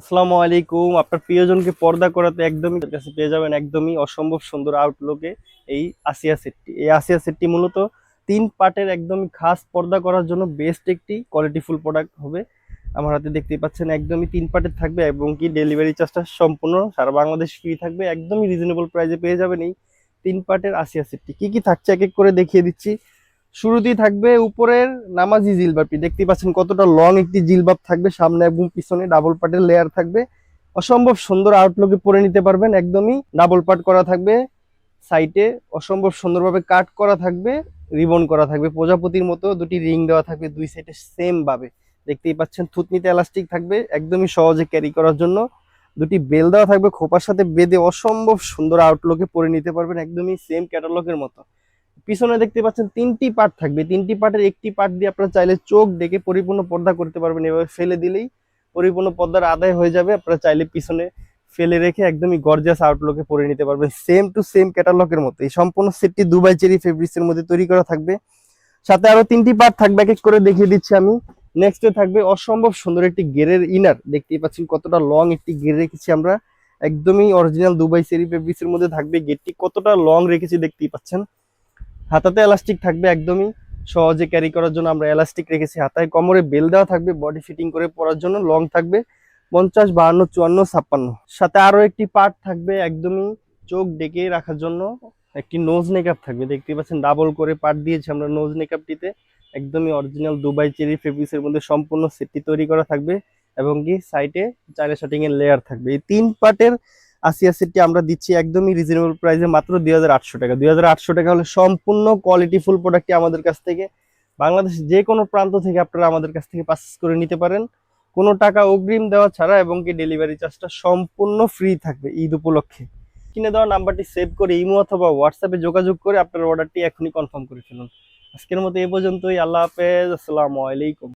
আসসালামু আলাইকুম। আপনার প্রিয়জনকে পর্দা করাতে একদমই কাছে পেয়ে যাবেন একদমই অসম্ভব সুন্দর আউটলুকে এই আসিয়া সেটটি এই আসিয়া সেটটি মূলত তিন পার্টের একদমই খাস পর্দা করার জন্য বেস্ট একটি কোয়ালিটিফুল প্রোডাক্ট হবে। আমার হাতে দেখতেই পাচ্ছেন একদমই তিন পার্টের থাকবে এবং কি ডেলিভারি চার্জটা সম্পূর্ণ সারা বাংলাদেশ ফ্রি থাকবে, একদমই রিজনেবল প্রাইসে পেয়ে যাবেন এই তিন পার্টের আসিয়া সেটটি কি কি থাকছে? এক এক করে দেখিয়ে দিচ্ছি। শুরুতেই থাকবে উপরের নামাজি জিলবাবটি। দেখতেই পাচ্ছেন কতটা লং একটি জিলবাব থাকবে, সামনে এবং পিছনে ডাবল পার্টের লেয়ার থাকবে। অসম্ভব সুন্দর আউটলুকে পরে নিতে পারবেন, একদমই ডাবল পার্ট করা থাকবে সাইটে অসম্ভব সুন্দরভাবে কাট করা থাকবে রিবন করা থাকবে। প্রজাপতির মতো দুটি রিং দেওয়া থাকবে দুই সাইডে সেম ভাবে। দেখতেই পাচ্ছেন থুতনিতে এলাস্টিক থাকবে, একদমই সহজে ক্যারি করার জন্য। দুটি বেল দেওয়া থাকবে খোপার সাথে বেঁধে অসম্ভব সুন্দর আউটলুকে পরে নিতে পারবেন, একদমই সেম ক্যাটালগের মতো। পিছনে দেখতে পাচ্ছেন তিনটি পার্ট থাকবে। তিনটি পার্টের একটি পার্ট দিয়ে আপনারা চাইলে চোখ ডেকে পরিপূর্ণ পর্দা করতে পারবেন। এভাবে ফেলে দিলেই পরিপূর্ণ পর্দার আদায় হয়ে যাবে। আপনারা চাইলে পিছনে ফেলে রেখে একদমই গর্জিয়াস আউটলুকে পরে নিতে পারবেন। সেম টু সেম ক্যাটালগের মতো। এই সম্পূর্ণ সেটটি দুবাই চেরি ফেব্রিক্সের মধ্যে তৈরি করা থাকবে। সাথে আরও তিনটি পার্ট থাকবে। এক এক করে দেখিয়ে দিচ্ছি আমি। নেক্সটে থাকবে অসম্ভব সুন্দর একটি গেরের ইনার দেখতেই পাচ্ছেন কতটা লং একটি গের রেখেছি আমরা। একদমই অরিজিনাল দুবাই চেরি ফেব্রিক্সের মধ্যে থাকবে। গেটটি কতটা লং রেখেছি দেখতেই পাচ্ছেন। হাতাতে এলাস্টিক থাকবে একদমই। সহজে ক্যারি করার জন্য আমরা এলাস্টিক রেখেছি হাতায়। কোমরে বেল দেওয়া থাকবে বডি ফিটিং করে পরার জন্য লং থাকবে। পঞ্চাশ, বাহান্ন, চুয়ান্ন, ছাপ্পান্ন। সাথে আরও একটি পার্ট থাকবে একদমই চোখ ডেকে রাখার জন্য। একটি নোজ মেকআপ থাকবে। দেখতে পাচ্ছেন ডাবল করে পার্ট দিয়েছি আমরা নোজ মেকআপটিতে একদমই অরিজিনাল দুবাই চেরি ফেব্রিক্সের মধ্যে সম্পূর্ণ সেটটি তৈরি করা থাকবে এবং কি সাইডে শার্টিং এর লেয়ার থাকবে। এই তিন পার্টের আসিয়া সেটটি আমরা দিচ্ছি একদমই রিজনেবল প্রাইসে মাত্র দুই হাজার আটশো টাকা। দুই হাজার আটশো টাকা হলে সম্পূর্ণ কোয়ালিটি ফুল প্রোডাক্টটি আমাদের কাছ থেকে বাংলাদেশ যে কোনো প্রান্ত থেকে আপনারা আমাদের কাছ থেকে পারচেস করে নিতে পারেন। কোনো টাকা অগ্রিম দেওয়া ছাড়া এবং কি ডেলিভারি চার্জটা সম্পূর্ণ ফ্রি থাকবে ঈদ উপলক্ষে। কিনে দেওয়া নাম্বারটি সেভ করে ইমো অথবা হোয়াটসঅ্যাপে যোগাযোগ করে আপনার অর্ডারটি এখনই কনফার্ম করে ফেলুন। আজকের মতো এ পর্যন্তই। আল্লাহ হাফেজ। আসসালামু আলাইকুম।